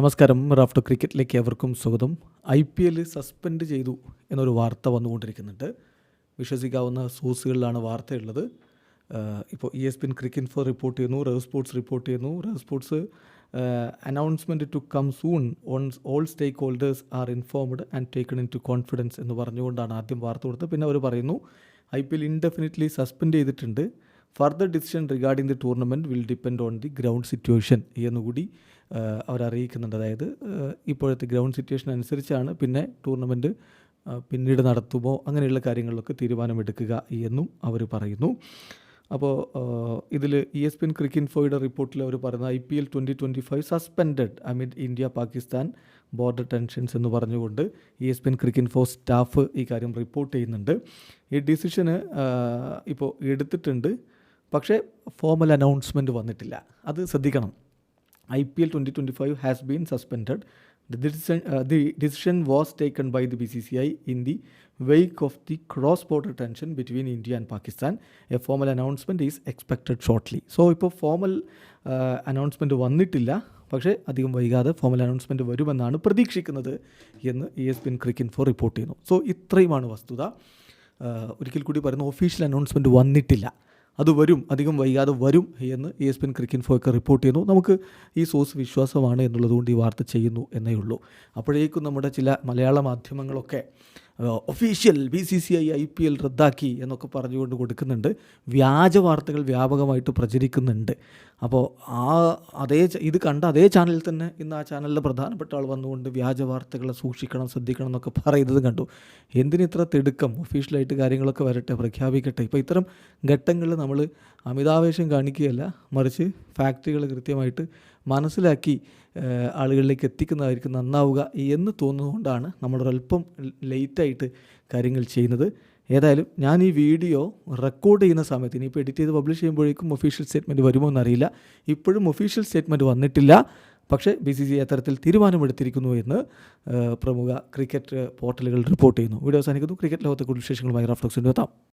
നമസ്കാരം. റാഫ്റ്റർ ക്രിക്കറ്റിലേക്ക് അവർക്കും സ്വാഗതം. ഐ പി എൽ സസ്പെൻഡ് ചെയ്തു എന്നൊരു വാർത്ത വന്നുകൊണ്ടിരിക്കുന്നുണ്ട്. വിശ്വസിക്കാവുന്ന സോഴ്സുകളിലാണ് വാർത്തയുള്ളത്. ഇപ്പോൾ E S P N cricinfo report ചെയ്യുന്നു റവ് സ്പോർട്സ് റിപ്പോർട്ട് ചെയ്യുന്നു. Rev sports announcement to come soon on all stakeholders are informed and taken into confidence എന്ന് പറഞ്ഞുകൊണ്ടാണ് ആദ്യം വാർത്ത കൊടുത്തത്. പിന്നെ അവർ പറയുന്നു I P L indefinitely suspend ചെയ്തിട്ടുണ്ട്. Further decision regarding the tournament will depend on the ground situation എന്നുകൂടി അവർ അറിയിക്കുന്നുണ്ട് അതായത് ഇപ്പോഴത്തെ ഗ്രൗണ്ട് സിറ്റുവേഷൻ അനുസരിച്ചാണ് പിന്നെ ടൂർണമെന്റ് പിന്നീട് നടത്തുമോ അങ്ങനെയുള്ള കാര്യങ്ങളിലൊക്കെ തീരുമാനമെടുക്കുക എന്നും അവർ പറയുന്നു. അപ്പോൾ ഇതിൽ ഇ എസ് പിൻ ക്രിക്കിൻ ക്രിക്കറ്റ് ഫോയുടെ റിപ്പോർട്ടിൽ അവർ പറയുന്നത് I P L twenty twenty five suspended amid India Pakistan border tensions എന്ന് പറഞ്ഞുകൊണ്ട് ഇ എസ് പിൻ ക്രിക്കിൻ ഫോ സ്റ്റാഫ് ഈ കാര്യം റിപ്പോർട്ട് ചെയ്യുന്നുണ്ട്. ഈ ഡിസിഷന് ഇപ്പോൾ എടുത്തിട്ടുണ്ട്. പക്ഷേ ഫോമൽ അനൗൺസ്മെന്റ് വന്നിട്ടില്ല. അത് ശ്രദ്ധിക്കണം. I P L twenty twenty five has been suspended the decision was taken by the B C C I in the wake of the cross border tension between India and Pakistan a formal announcement is expected shortly so ഇപ്പോൾ formal announcement വന്നിട്ടില്ല. പക്ഷേ അധികം വൈകാതെ formal announcement വരുമെന്നാണ് പ്രതീക്ഷിക്കുന്നത് എന്ന് E S P N cricinfo report ചെയ്യുന്നു. So ഇത്രയുമാണ് വസ്തുത. ഒരിക്കൽ കൂടി പറയുന്നു ഒഫീഷ്യൽ അനൗൺസ്മെന്റ് വന്നിട്ടില്ല. അത് വരും അധികം വൈകാതെ വരും എന്ന് ഇ എസ് പിൻ ക്രിക്കറ്റ് ഫോയൊക്കെ റിപ്പോർട്ട് ചെയ്യുന്നു. നമുക്ക് ഈ സോഴ്സ് വിശ്വാസമാണ് എന്നുള്ളതുകൊണ്ട് ഈ വാർത്ത ചെയ്യുന്നു എന്നേ ഉള്ളൂ. അപ്പോഴേക്കും നമ്മുടെ ചില മലയാള മാധ്യമങ്ങളൊക്കെ official B C C I I P L റദ്ദാക്കി എന്നൊക്കെ പറഞ്ഞുകൊണ്ട് കൊടുക്കുന്നുണ്ട്. വ്യാജ വാർത്തകൾ വ്യാപകമായിട്ട് പ്രചരിക്കുന്നുണ്ട്. അപ്പോൾ ആ അതേ ഇത് കണ്ട അതേ ചാനലിൽ തന്നെ ഇന്ന് ആ ചാനലിലെ പ്രധാനപ്പെട്ട ആൾ വന്നുകൊണ്ട് വ്യാജ വാർത്തകളെ സൂക്ഷിക്കണം ശ്രദ്ധിക്കണം എന്നൊക്കെ പറയുന്നത് കണ്ടു. എന്തിനിത്ര തിടുക്കം? ഒഫീഷ്യലായിട്ട് കാര്യങ്ങളൊക്കെ വരട്ടെ പ്രഖ്യാപിക്കട്ടെ. ഇപ്പോൾ ഇത്തരം ഘട്ടങ്ങളിൽ നമ്മൾ അമിതാവേശം കാണിക്കുകയല്ല മറിച്ച് ഫാക്റ്റുകൾ കൃത്യമായിട്ട് മനസ്സിലാക്കി ആളുകളിലേക്ക് എത്തിക്കുന്നതായിരിക്കും നന്നാവുക എന്ന് തോന്നുന്നതുകൊണ്ടാണ് നമ്മളൊരല്പം ലേറ്റായിട്ട് കാര്യങ്ങൾ ചെയ്യുന്നത്. ഏതായാലും ഞാൻ ഈ വീഡിയോ റെക്കോർഡ് ചെയ്യുന്ന സമയത്ത് ഇനിയിപ്പോൾ എഡിറ്റ് ചെയ്ത് പബ്ലിഷ് ചെയ്യുമ്പോഴേക്കും ഒഫീഷ്യൽ സ്റ്റേറ്റ്മെന്റ് വരുമോ എന്നറിയില്ല. ഇപ്പോഴും ഒഫീഷ്യൽ സ്റ്റേറ്റ്മെന്റ് വന്നിട്ടില്ല. പക്ഷേ ബി സി സി അത്തരത്തിൽ തീരുമാനമെടുത്തിരിക്കുന്നു എന്ന് പ്രമുഖ ക്രിക്കറ്റ് പോർട്ടലുകൾ റിപ്പോർട്ട് ചെയ്യുന്നു. വീഡിയോ അവസാനിക്കുന്നു. ക്രിക്കറ്റ് ലോകത്തെ കൂടുതൽ വിശേഷങ്ങളുമായി റഫ്ലക്സിന്റെ എത്താം